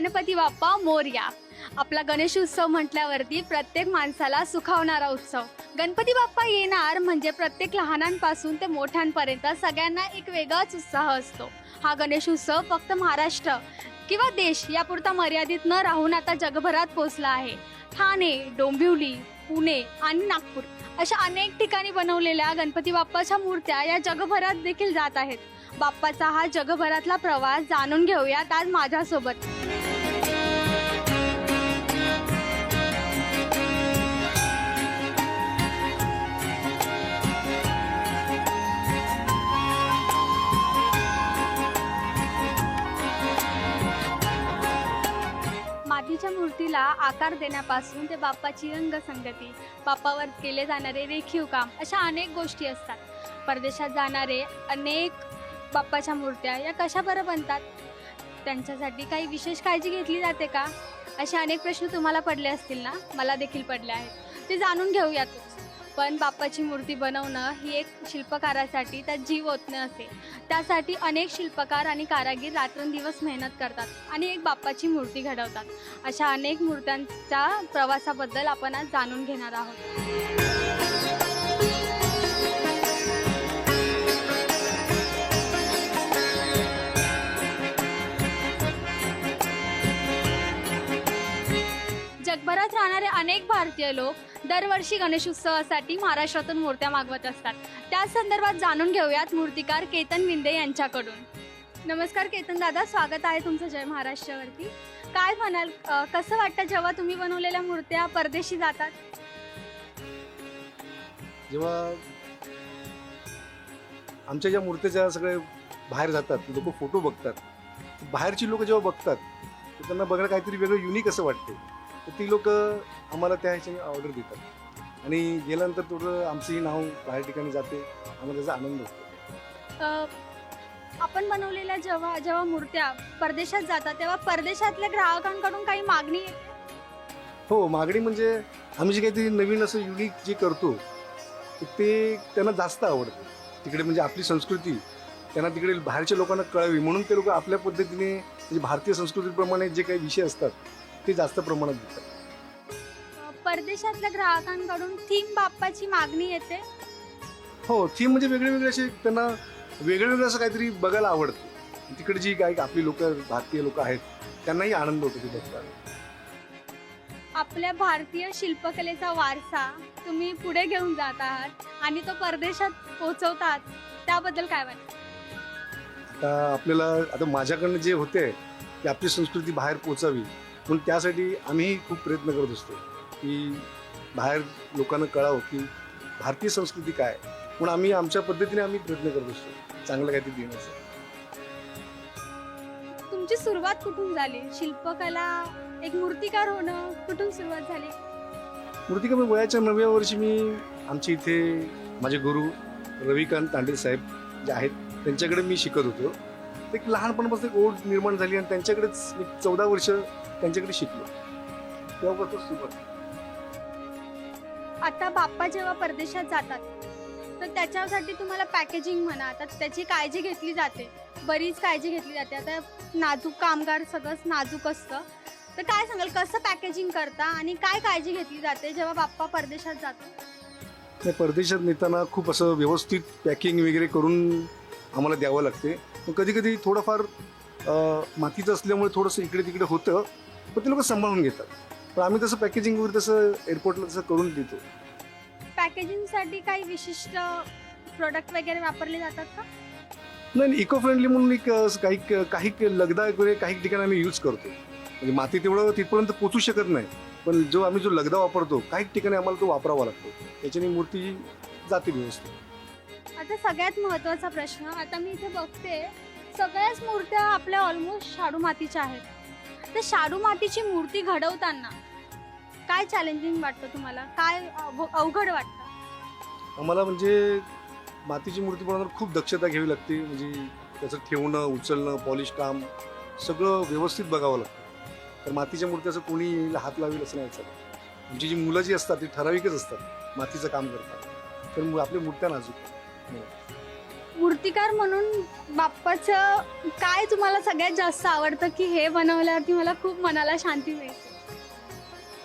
गणपती बाप्पा मोरया. आपला गणेश उत्सव म्हटल्यावरती प्रत्येक माणसाला सुखावणारा उत्सव. गणपती बाप्पा येणार म्हणजे प्रत्येक लहानांपासून ते मोठ्यांपर्यंत सगळ्यांना एक वेगळाच उत्साह असतो. हा गणेश उत्सव फक्त महाराष्ट्र किंवा देश यापुरता मर्यादित न राहून आता जगभरात पोचला आहे. ठाणे डोंबिवली पुणे आणि नागपूर अशा अनेक ठिकाणी बनवलेल्या गणपती बाप्पाच्या मूर्त्या या जगभरात देखील जात आहेत. बाप्पाचा हा जगभरातला प्रवास जाणून घेऊयात आज माझ्यासोबत. मातीच्या मूर्तीला आकार देण्यापासून ते बाप्पाची रंगसंगती बाप्पावर केले जाणारे रेखीव काम अशा अनेक गोष्टी असतात. परदेशात जाणारे अनेक बाप्पाच्या मूर्त्या या कशा बरं बनतात? त्यांच्यासाठी काही विशेष काळजी घेतली जाते का? असे अनेक प्रश्न तुम्हाला पडले असतील ना? मला देखील पडले आहेत. ते जाणून घेऊयात पण बाप्पाची मूर्ती बनवणं ही एक शिल्पकारासाठी त्यात जीव ओतणे असे. त्यासाठी अनेक शिल्पकार आणि कारागीर रात्रंदिवस मेहनत करतात आणि एक बाप्पाची मूर्ती घडवतात. अशा अनेक मूर्त्यांच्या प्रवासाबद्दल आपण आज जाणून घेणार आहोत. जगभरात राहणारे अनेक भारतीय लोक दरवर्षी गणेश उत्सवासाठी महाराष्ट्रातून मूर्त्या मागवत असतात. त्याच संदर्भात जाणून घेऊयात मूर्तिकार केतन विंदे यांच्याकडून. नमस्कार केतन दादा स्वागत आहे तुमचं जय महाराष्ट्रावरती. काय म्हणाल कसं वाटतं जेव्हा तुम्ही बनवलेल्या मूर्त्या परदेशी जातात? जेव्हा आमच्या ज्या मूर्त्या ज्या सगळे बाहेर जातात लोक फोटो बघतात. बाहेरची लोक जेव्हा बघतात त्यांना बघायला काहीतरी वेगळं युनिक असं वाटते. तर ती लोक आम्हाला त्या ह्याच्याने ऑर्डर देतात. आणि गेल्यानंतर थोडं आमचंही नाव बाहेर ठिकाणी जाते. आम्हाला त्याचा आनंद होतो. आपण बनवलेल्या जेव्हा जेव्हा मूर्त्या परदेशात जातात तेव्हा परदेशातल्या ग्राहकांकडून काही मागणी येते हो मागणी म्हणजे आम्ही जे काहीतरी नवीन असं युनिक जे करतो ते त्यांना जास्त आवडतं. तिकडे म्हणजे आपली संस्कृती त्यांना तिकडे बाहेरच्या लोकांना कळावी. म्हणून ते लोक आपल्या पद्धतीने म्हणजे भारतीय संस्कृतीप्रमाणे जे काही विषय असतात ते जास्त प्रमाणात देतात. अ, परदेशातल्या ग्राहकांकडून थीम बाप्पाची मागणी येते? हो थीम म्हणजे वेगळे वेगळे असे त्यांना वेगळं वेगळं असं काहीतरी बघायला आवडतं. तिकडे जी काही आपली लोक भारतीय लोक आहेत त्यांनाही आनंद होतो ते बघताना. आपल्या भारतीय शिल्पकलेचा वारसा तुम्ही पुढे घेऊन जात आहात आणि तो परदेशात पोहोचवतात त्याबद्दल काय वाटतं? आता आपल्याला आता माझ्याकडनं जे होते की आपली संस्कृती बाहेर पोचावी म्हणून त्यासाठी आम्ही खूप प्रयत्न करत असतो की बाहेर लोकांना कळावं की भारतीय संस्कृती काय. म्हणून आम्ही आमच्या पद्धतीने आम्ही प्रयत्न करत असतो. चांगलं काहीतरी देण्याचं. तुमची सुरुवात कुठून झाली? शिल्पकला एक मूर्तिकार होणं कुठून सुरुवात झाली? मूर्तिका मी वयाच्या नवव्या वर्षी मी आमच्या इथे माझे गुरु रविकांत तांडे साहेब जे आहेत त्यांच्याकडे मी शिकत होतो. एक लहानपणापासून एक ओढ निर्माण झाली आणि त्यांच्याकडेच मी चौदा वर्ष त्यांच्याकडे शिकलो. तेव्हापासून सुरुवात आता बाप्पा जेव्हा परदेशात जातात तर त्याच्यासाठी तुम्हाला पॅकेजिंग म्हणा तर त्याची काळजी घेतली जाते. बरीच काळजी घेतली जाते. आता नाजूक कामगार सगळंच नाजूक असतं. तर काय सांगाल कसं पॅकेजिंग करता आणि काय काळजी घेतली जाते जेव्हा बाप्पा परदेशात जातो नाही परदेशात नेताना खूप असं व्यवस्थित पॅकिंग वगैरे करून आम्हाला द्यावं लागते. पण कधी कधी थोडंफार मातीचं असल्यामुळे थोडंसं इकडे तिकडे होतं पण ते लोक सांभाळून घेतात. पण आम्ही तसं पॅकेजिंग वगैरे तसं एअरपोर्टला तसं करून देतो. पॅकेजिंगसाठी काही विशिष्ट प्रोडक्ट वगैरे वापरले जातात का? नाही इको फ्रेंडली म्हणून एक काही काही लगदा वगैरे काही ठिकाणी आम्ही यूज करतो. म्हणजे माती तेवढं तिथपर्यंत पोचू शकत नाही. पण जो आम्ही जो लगदा वापरतो काही ठिकाणी आम्हाला तो वापरावा लागतो. त्याच्याने मूर्ती जाते व्यवस्थित. आता सगळ्यात महत्त्वाचा प्रश्न आता मी इथे बघते सगळ्याच मूर्त्या आपल्या ऑलमोस्ट शाडू मातीच्या आहेत. तर शाडू मातीची मूर्ती घडवताना काय चॅलेंजिंग वाटतं तुम्हाला? काय अव- अवघड वाटतं? आम्हाला म्हणजे मातीची मूर्ती बनवताना खूप दक्षता घ्यावी लागते. म्हणजे त्याचं ठेवणं उचलणं पॉलिश काम सगळं व्यवस्थित बघावं लागतं. तर मातीच्या मूर्त्याचं कोणी हात लावेल असं नाही चालत. आमची जी मुलं जी असतात ती ठराविकच असतात मातीचं काम करतात. तर मग आपल्या मूर्त्या नाजूक आहेत. मूर्तिकार म्हणून बाप्पाचं काय तुम्हाला सगळ्यात जास्त आवडतं की हे बनवल्यावरती मला खूप मनाला शांती मिळते?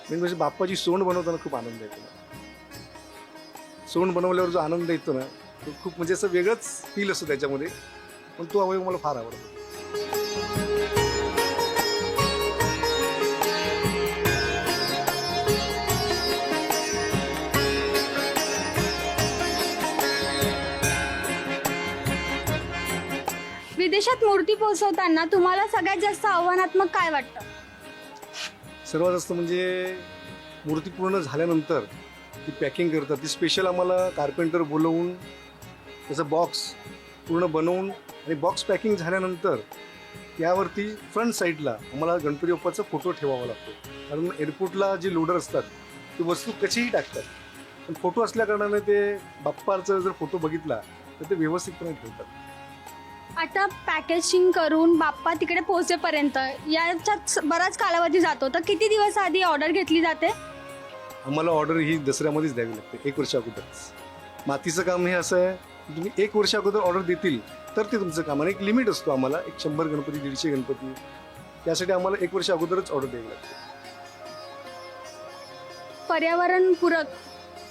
मेन म्हणजे बाप्पाची सोंड बनवताना खूप आनंद येतो. मला. सोंड बनवल्यावर जो आनंद येतो ना तो खूप म्हणजे असं वेगळंच फील असतो त्याच्यामध्ये. पण तो अवयव मला फार आवडतो. परदेशात मूर्ती पोहोचवताना तुम्हाला सगळ्यात जास्त आव्हानात्मक काय वाटतं? सर्वात जास्त म्हणजे मूर्ती पूर्ण झाल्यानंतर ती पॅकिंग करतात. ती स्पेशल आम्हाला कार्पेंटर बोलवून त्याचं बॉक्स पूर्ण बनवून आणि बॉक्स पॅकिंग झाल्यानंतर त्यावरती फ्रंट साईडला आम्हाला गणपती बाप्पाचा फोटो ठेवावा लागतो. कारण एअरपोर्टला जे लोडर असतात ते वस्तू कशीही टाकतात. पण फोटो असल्याकारणाने ते बाप्पाचा जर फोटो बघितला तर ते व्यवस्थितपणे ठेवतात. आता पॅकेजिंग करून बाप्पा तिकडे पोहोचेपर्यंत याच्यात बराच कालावधी जातो. तर किती दिवस आधी ऑर्डर घेतली जाते? आम्हाला ऑर्डर ही दसऱ्यामध्येच द्यावी लागते एक वर्षा अगोदरच. मातीचं काम हे असं आहे तुम्ही एक वर्षा अगोदर ऑर्डर देतील तर ते तुमचं काम आणि एक लिमिट असतो आम्हाला एक शंभर गणपती दीडशे गणपती त्यासाठी आम्हाला एक वर्ष अगोदरच ऑर्डर द्यावी लागते. पर्यावरणपूरक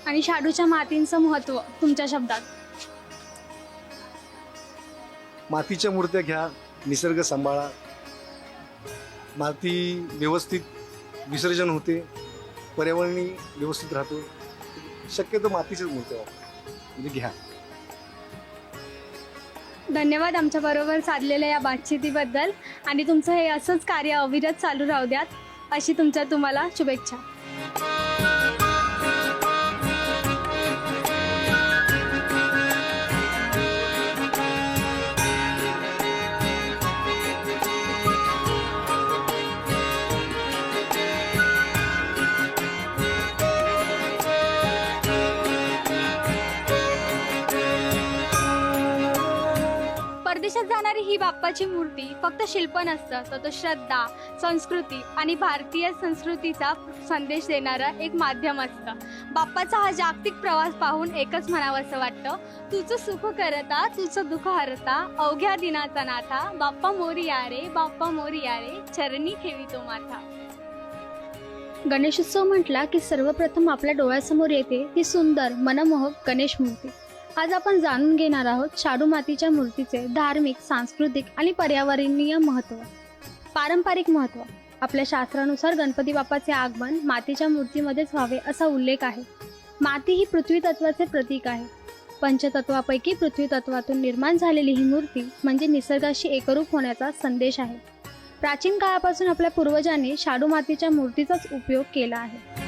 आणि शाडूच्या मातींचं महत्त्व तुमच्या शब्दात. मातीच्या मूर्त्या घ्या निसर्ग सांभाळा. माती व्यवस्थित विसर्जन होते पर्यावरणी व्यवस्थित राहतो. शक्यतो मातीच्याच मूर्त्या वापरा. म्हणजे घ्या. धन्यवाद आमच्याबरोबर साधलेल्या या बातचितीबद्दल. आणि तुमचं हे असंच कार्य अविरत चालू राहू द्यात. अशी तुमच्या तुम्हाला शुभेच्छा. परदेशात जाणारी ही बाप्पाची मूर्ती फक्त शिल्प नसतं तर तो श्रद्धा संस्कृती आणि भारतीय संस्कृतीचा संदेश देणारा एक माध्यम असतं. बाप्पाचा हा जागतिक प्रवास पाहून एकच म्हणावं असं वाटतं तुझं सुख करता तुझं दुःख हरता अवघ्या दिनाचा नाथा बाप्पा मोरिया रे बाप्पा मोरिया रे चरणी ठेवी तो माथा. गणेशोत्सव म्हटला की सर्वप्रथम आपल्या डोळ्यासमोर येते ती सुंदर मनमोहक गणेश मूर्ती. आज आपण जाणून घेणार आहोत शाडू मातीच्या मूर्तीचे धार्मिक सांस्कृतिक आणि पर्यावरणीय महत्त्व. पारंपरिक महत्त्व. आपल्या शास्त्रानुसार गणपती बाप्पाचे आगमन मातीच्या मूर्तीमध्येच व्हावे असा उल्लेख आहे. माती ही पृथ्वी तत्वाचे प्रतीक आहे. पंचतत्वापैकी पृथ्वी तत्वातून निर्माण झालेली ही मूर्ती म्हणजे निसर्गाशी एकरूप होण्याचा संदेश आहे. प्राचीन काळापासून आपल्या पूर्वजांनी शाडू मातीच्या मूर्तीचाच उपयोग केला आहे.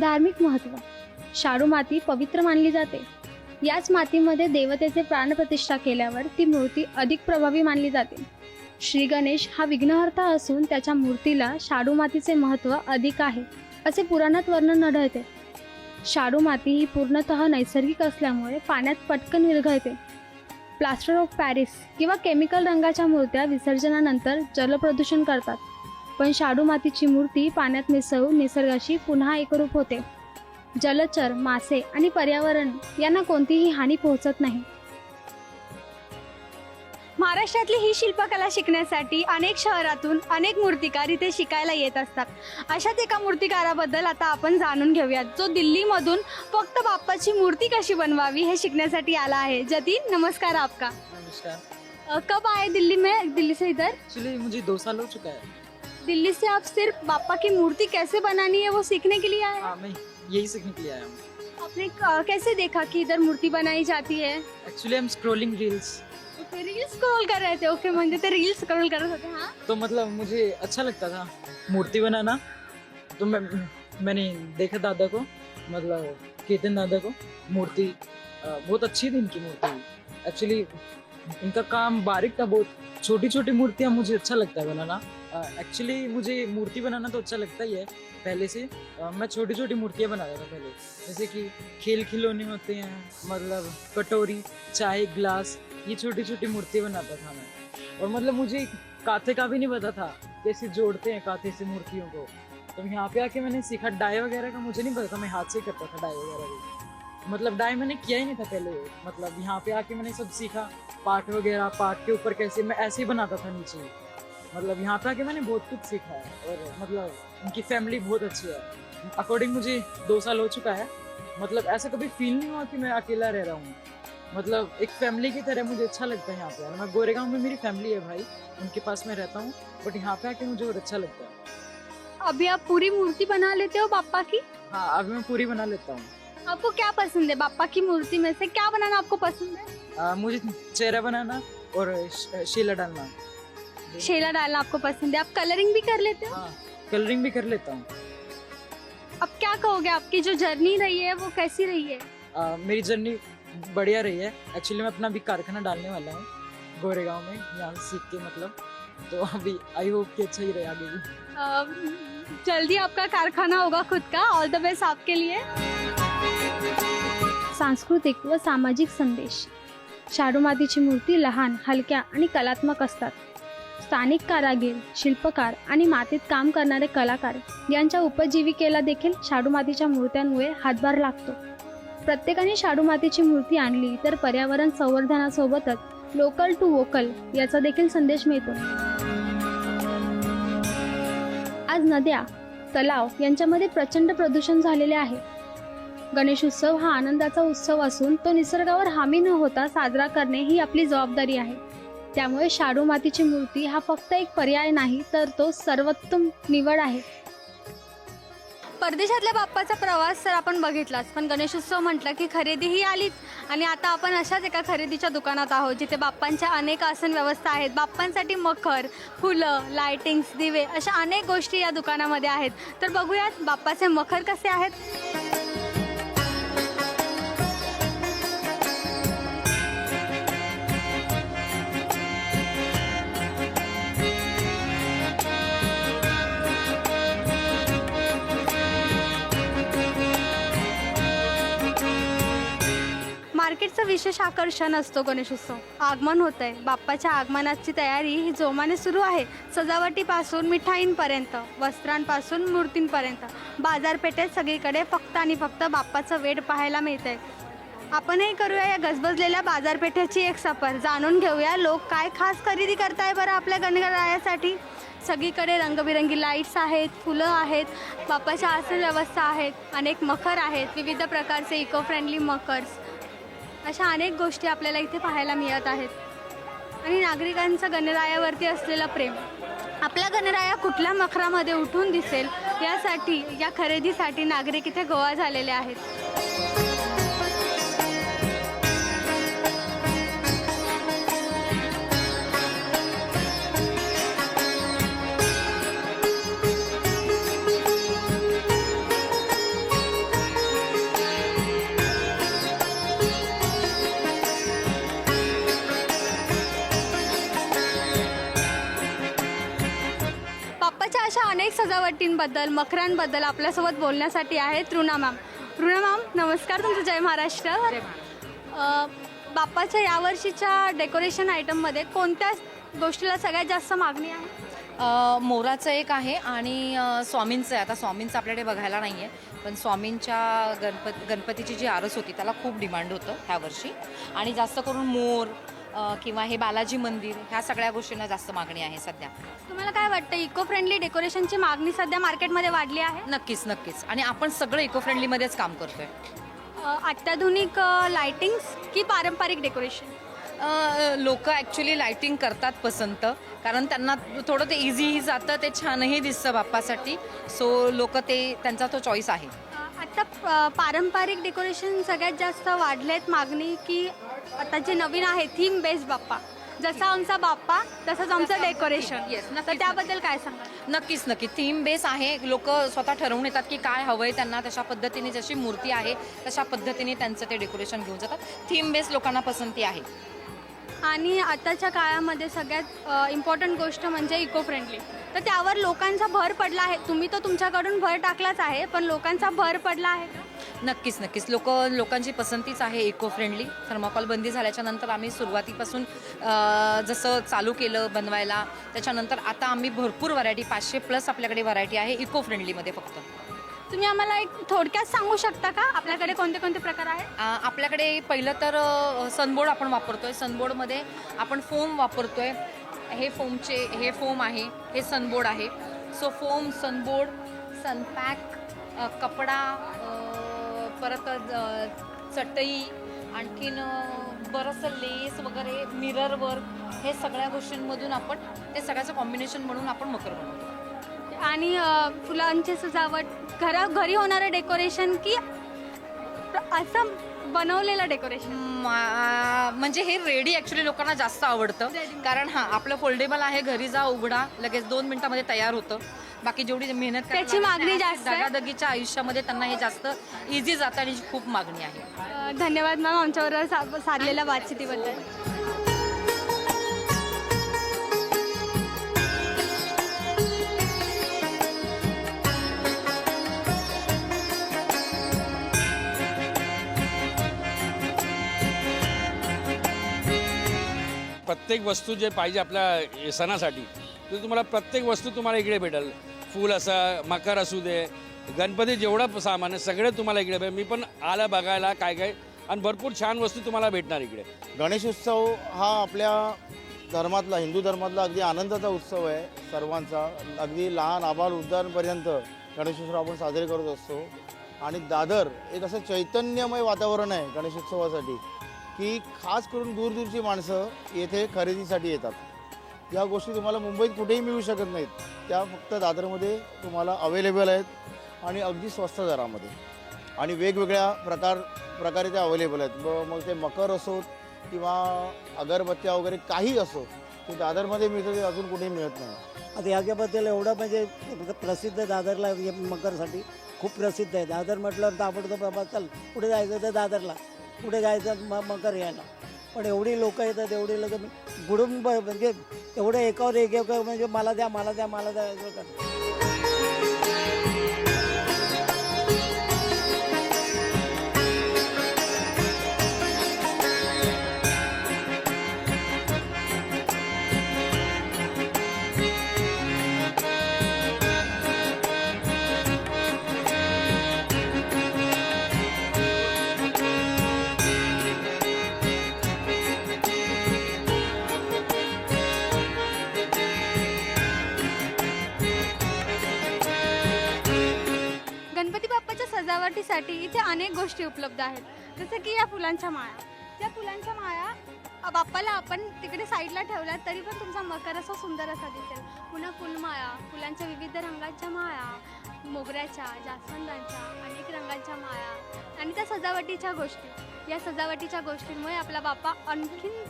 धार्मिक महत्त्व. शाडू माती पवित्र मानली जाते. याच मातीमध्ये देवतेचे प्राणप्रतिष्ठा केल्यावर ती मूर्ती अधिक प्रभावी मानली जाते. श्री गणेश हा विघ्नहर्ता असून त्याच्या मूर्तीला शाडू मातीचे महत्त्व अधिक आहे असे पुराणात वर्णन आढळते. शाडू माती ही पूर्णतः नैसर्गिक असल्यामुळे पाण्यात पटकन विरघळते. प्लास्टर ऑफ पॅरिस किंवा केमिकल रंगाच्या मूर्त्या विसर्जनानंतर जलप्रदूषण करतात. पण शाडू मातीची मूर्ती पाण्यात मिसळून निसर्गाशी पुन्हा एकरूप होते. जलचर मासे आणि पर्यावरण यांना कोणतीही हानी पोहोचत नाही. महाराष्ट्रातली ही शिल्पकला शिकण्यासाठी अनेक शहरातून अनेक मूर्तिकार इथे शिकायला येत असतात. अशाच एका मूर्तिकाराबद्दल आता आपण जाणून घेऊयात. जो दिल्लीमधून फक्त बाप्पाची मूर्ती कशी बनवावी हे शिकण्यासाठी आला आहे. जतीन नमस्कार आपका. नमस्कार. कब आए दिल्ली में? दिल्ली से इधर? एक्चुअली मुझे दो साल हो चुका है. दिल्ली से आप सिर्फ़ बापा की मूर्ति कैसे बनानी है वो सीखने के लिए आए हाँ? मैं यही सीखने के लिए आया हूँ। आपने कैसे देखा कि इधर मूर्ति बनाई जाती है? एक्चुअली हम scrolling reels okay reel scroll कर रहे थे? ओके म्हणजे ते रील स्क्रॉल करत होते हाँ? तो मतलब मुझे अच्छा लगता था मूर्ति बनाना। तो मैं मैंने देखा दादा को मतलब केतन दादा को मूर्ति बहुत अच्छी थी इनकी मूर्ति। एक्चुअली इनका काम बारीक था बहुत छोटी छोटी मूर्तियाँ मुझे अच्छा लगता है बनाना। एक्चुअली मुझे मूर्ति बनाना तो अच्छा लगता ही है पहले से। अ, मैं छोटी छोटी मूर्तियाँ बनाता था पहले। जैसे कि खेल खिलौने होते हैं मतलब कटोरी चाय ग्लास ये छोटी छोटी मूर्ति बनाता था मैं। और मतलब मुझे काथे का भी नहीं पता था कैसे जोड़ते हैं काथे से मूर्तियों को। तो यहाँ पे आके मैंने सीखा डाई वगैरह का मुझे नहीं पता था मैं हाथ से करता था डाई वगैरह भी। मतलब डाई मैंने किया ही नहीं था पहले मतलब यहाँ पे आके मैंने सब सीखा पार्ट वगैरह पार्ट के ऊपर कैसे मैं ऐसे ही बनाता था नीचे। मतलब यहाँ पे आके मैंने बहुत कुछ सीखा है और मतलब उनकी फैमिली बहुत अच्छी है। अकॉर्डिंग मुझे दो साल हो चुका है मतलब ऐसा कभी फील नहीं हुआ कि मैं अकेला रह रहा हूँ। मतलब एक फैमिली की तरह मुझे अच्छा लगता है यहाँ पे। मैं गोरेगांव में मेरी फैमिली है भाई उनके पास मैं रहता हूँ बट यहाँ पे आके मुझे बहुत अच्छा लगता है। अभी आप पूरी मूर्ति बना लेते हो बापा की? हाँ अभी मैं पूरी बना लेता हूँ। आपको क्या पसंद है बापा की मूर्ति में से? क्या बनाना आपको पसंद है? आ, मुझे चेहरा बनाना और शीला डालना। शेला डालना आपको पसंद है? आप कलरिंग भी कर लेते हो? हाँ कलरिंग भी कर लेता हूँ। अब क्या कहोगे आपकी? जो जर्नी रही है वो कैसी रही है? आ, मेरी जर्नी बढ़िया रही है। एक्चुअली मैं अपना भी कारखाना डालने वाला हूँ गोरेगांव में यहाँ सीख के मतलब। तो अभी आई होप कि अच्छा ही रहे आगे भी। जल्दी आपका कारखाना होगा खुद का। ऑल द बेस्ट आपके लिए। सांस्कृतिक व सामाजिक संदेश। शाडू मातीची मूर्ती लहान हलक्या आणि कलात्मक असतात. स्थानिक कारागीर शिल्पकार आणि मातीत काम करणारे कलाकार यांच्या उपजीविकेला देखील शाडू मातीच्या मूर्त्यांमुळे हातभार लागतो. प्रत्येकाने शाडू मातीची मूर्ती आणली तर पर्यावरण संवर्धनासोबतच लोकल टू वोकल याचा देखील संदेश मिळतो. आज नद्या तलाव यांच्यामध्ये प्रचंड प्रदूषण झालेले आहे. गणेशोत्सव हा आनंदाचा उत्सव असून तो निसर्गावर हामी न होता साजरा करणे ही आपली जबाबदारी आहे. त्यामुळे शाडू मातीची मूर्ती हा फक्त एक पर्याय नाही तर तो सर्वोत्तम निवड आहे. परदेशातल्या बाप्पाचा प्रवास तर आपण बघितलाच पण गणेशोत्सव म्हटलं की खरेदीही आलीच. आणि आता आपण अशाच एका खरेदीच्या दुकानात आहोत जिथे बाप्पांच्या अनेक आसन व्यवस्था आहेत. बाप्पांसाठी मखर फुलं लायटिंग्स दिवे अशा अनेक गोष्टी या दुकानामध्ये आहेत. तर बघूयात बाप्पाचे मखर कसे आहेत. मार्केटचं विशेष आकर्षण असतो गणेशोत्सव. आगमन होत आहे बाप्पाच्या आगमनाची तयारी ही जोमाने सुरू आहे. सजावटीपासून मिठाईंपर्यंत वस्त्रांपासून मूर्तींपर्यंत बाजारपेठेत सगळीकडे फक्त आणि फक्त बाप्पाचं वेट पाहायला मिळतंय. आपणही करूया या गजबजलेल्या बाजारपेठेची एक सफर. जाणून घेऊया लोक काय खास खरेदी करताय बरं आपल्या गणगणायासाठी सगळीकडे रंगबिरंगी लाईट्स आहेत फुलं आहेत बाप्पाच्या आसन व्यवस्था आहेत अनेक मखर आहेत विविध प्रकारचे इको फ्रेंडली मकर्स अशा अनेक गोष्टी आपल्याला इथे पाहायला मिळत आहेत. आणि नागरिकांचं गणरायावरती असलेलं प्रेम आपला गणराया कुठल्या मखरामध्ये उठून दिसेल यासाठी या खरेदीसाठी नागरिक इथे गोवा झालेले आहेत. सजावटींबद्दल मकरांबद्दल आपल्यासोबत बोलण्यासाठी आहेत ऋणा मॅम. ऋणा मॅम नमस्कार तुमचं जय महाराष्ट्र. अ, बाप्पाच्या यावर्षीच्या डेकोरेशन आयटममध्ये कोणत्या गोष्टीला सगळ्यात जास्त मागणी आहे? अ, मोराचं एक आहे आणि अ, स्वामींचं आहे. आता स्वामींचं आपल्याकडे बघायला नाही आहे पण स्वामींच्या गणपत गणपतीची जी आरस होती त्याला खूप डिमांड होतं ह्या वर्षी. आणि जास्त करून मोर अ, किंवा हे बालाजी मंदिर ह्या सगळ्या गोष्टींना जास्त मागणी आहे सध्या. तुम्हाला काय वाटतं इको फ्रेंडली डेकोरेशनची मागणी सध्या मार्केटमध्ये वाढली आहे? नक्कीच नक्कीच. आणि आपण सगळं इको फ्रेंडलीमध्येच काम करतोय. अ, अत्याधुनिक लाइटिंग्स की पारंपरिक डेकोरेशन लोक ॲक्च्युली लाइटिंग करतात पसंत कारण त्यांना थोडं ते इझीही जातं ते छानही दिसतं बाप्पासाठी. सो लोक ते त्यांचा तो चॉईस आहे. आता पारंपरिक डेकोरेशन सगळ्यात जास्त वाढलेत मागणी की आता जे नवीन आहे थीम बेस्ड बाप्पा. जसा आमचा बाप्पा तसंच आमचं डेकोरेशन Yes, तर त्याबद्दल काय सांगा नक्कीच नक्की थीम बेस आहे. लोक स्वतः ठरवून येतात की काय हवंय त्यांना तशा पद्धतीने जशी मूर्ती आहे तशा पद्धतीने त्यांचं ते डेकोरेशन घेऊन जातात. थीम बेस लोकांना पसंती आहे. आणि आताच्या काळामध्ये सगळ्यात इम्पॉर्टंट गोष्ट म्हणजे इको फ्रेंडली तर त्यावर लोकांचा भर पडला आहे. तुम्ही तर तुमच्याकडून भर टाकलाच आहे पण लोकांचा भर पडला आहे का? नक्कीच नक्कीच. लोक लोकांची पसंतीच आहे इको फ्रेंडली थर्माकॉल बंदी झाल्याच्यानंतर आम्ही सुरुवातीपासून अ, जसं चालू केलं बनवायला त्याच्यानंतर आता आम्ही भरपूर व्हरायटी पाचशे प्लस आपल्याकडे व्हरायटी आहे इको फ्रेंडलीमध्ये फक्त. तुम्ही आम्हाला एक थोडक्यात सांगू शकता का? आपल्याकडे कोणते कोणते प्रकार आहेत? आ, आपल्याकडे पहिलं तर अ, सनबोर्ड आपण वापरतोय. सनबोर्डमध्ये आपण फोम वापरतोय. हे फोमचे हे फोम आहे. हे सनबोर्ड आहे. सो फोम सनबोर्ड सनपॅक कपडा परत चटई आणखीन बरंचसं लेस वगैरे मिरर वर्क हे सगळ्या गोष्टींमधून आपण ते सगळ्याचं कॉम्बिनेशन म्हणून आपण मकर बनवतो. आणि फुलांची सजावट घरा घरी होणारं डेकोरेशन की असं बनवलेलं डेकोरेशन मा- म्हणजे हे रेडी ॲक्च्युली लोकांना जास्त आवडतं. कारण हां आपलं फोल्डेबल आहे घरी जा उघडा लगेच दोन मिनिटामध्ये तयार होतं. बाकी जेवढी मेहनत त्याची लागते, मागणी जास्त आहे. दगादगीच्या आयुष्यामध्ये त्यांना हे जास्त इझी जातं आणि खूप मागणी आहे. अ, धन्यवाद मॅम आमच्याबरोबर सा- साधलेल्या बातचितीबद्दल प्रत्येक वस्तू जे पाहिजे आपल्या सणासाठी ते तुम्हाला प्रत्येक वस्तू तुम्हाला इकडे भेटेल. फूल असा मकर असू दे गणपती जेवढं सामान आहे सगळे तुम्हाला इकडे भेटेल. मी पण आलं बघायला काय काय आणि भरपूर छान वस्तू तुम्हाला भेटणार इकडे. गणेशोत्सव हा आपल्या धर्मातला हिंदू धर्मातला अगदी आनंदाचा उत्सव आहे सर्वांचा. अगदी लहान आबाल वृद्धांपर्यंत गणेशोत्सव आपण साजरे करत असतो. आणि दादर एक असं चैतन्यमय वातावरण आहे गणेशोत्सवासाठी. की खास करून दूरदूरची माणसं येथे खरेदीसाठी येतात. या गोष्टी तुम्हाला मुंबईत कुठेही मिळू शकत नाहीत. त्या फक्त दादरमध्ये तुम्हाला अवेलेबल आहेत आणि अगदी स्वस्त दरामध्ये. आणि वेगवेगळ्या प्रकार प्रकारे त्या अवेलेबल आहेत. मग ते मकर असोत किंवा अगरबत्त्या वगैरे काही असो ते दादरमध्ये मिळतं ते अजून कुठेही मिळत नाही. आता याच्याबद्दल एवढं म्हणजे प्रसिद्ध दादरला मकरसाठी खूप प्रसिद्ध आहे. दादर म्हटल्यावर तर आपण बाबा चल पुढे जायचं तर दादरला. पुढे जायचं म मकर यायला. पण एवढी लोकं येतात एवढी लोक म्हणजे बुडून ब- म्हणजे एवढं एकावर एक एक म्हणजे मला द्या मला द्या मला द्या असं गोष्टी उपलब्ध आहेत. जसं की या फुलांच्या माळा त्या फुलांच्या माळा बाप्पाला आपण तिकडे साईडला ठेवल्या तरी पण तुमचा मकर असा सुंदर असा दिसेल. पुन्हा फुलमाळा फुलांच्या विविध रंगाच्या माळा मोगऱ्याच्या जास्वंदांच्या अनेक रंगांच्या माळा आणि त्या सजावटीच्या गोष्टी. या सजावटीच्या गोष्टींमुळे आपला बाप्पा आणखीन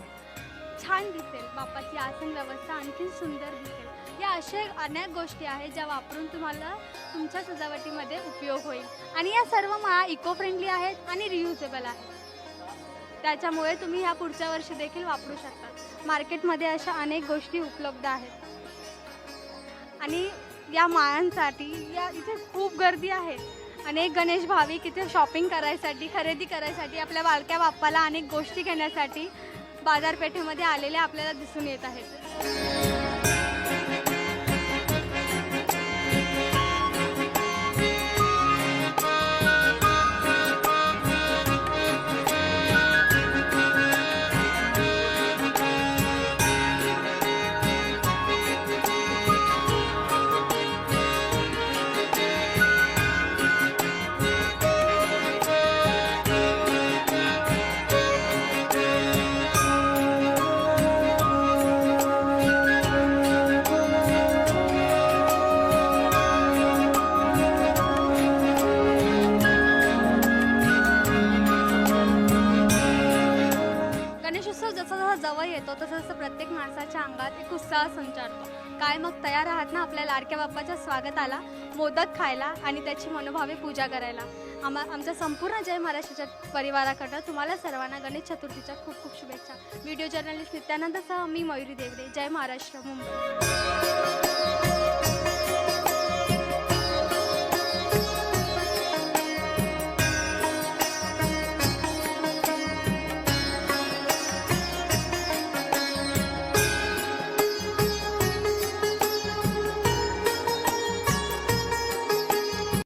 छान दिसेल. बाप्पाची आसन व्यवस्था आणखीन सुंदर दिसेल. या अशा अनेक गोष्टी आहेत ज्या वापरून तुम्हाला तुमच्या सजावटीमध्ये उपयोग होईल. आणि या सर्व माळा इको फ्रेंडली आहेत आणि रियुजेबल आहेत. त्याच्यामुळे तुम्ही ह्या पुढच्या वर्षी देखील वापरू शकता. मार्केटमध्ये अशा अनेक गोष्टी उपलब्ध आहेत. आणि या माळांसाठी या इथे खूप गर्दी आहे. अनेक गणेश भाविक इथे शॉपिंग करायसाठी खरेदी करायसाठी आपल्या बालक्या बाप्पाला अनेक गोष्टी घेण्यासाठी बाजारपेठेमध्ये आलेले आपल्याला दिसून येत आहेत. येतो तसं तसं प्रत्येक माणसाच्या अंगात एक उत्साह संचारतो. काय मग तयार आहात ना आपल्या लाडक्या बाप्पाच्या स्वागताला मोदक खायला आणि त्याची मनोभावे पूजा करायला. आम्हा आमच्या संपूर्ण जय महाराष्ट्राच्या परिवाराकडं तुम्हाला सर्वांना गणेश चतुर्थीच्या खूप खूप शुभेच्छा. व्हिडिओ जर्नलिस्ट नित्यानंदसह मी मयुरी देवडे जय महाराष्ट्र मुंबई.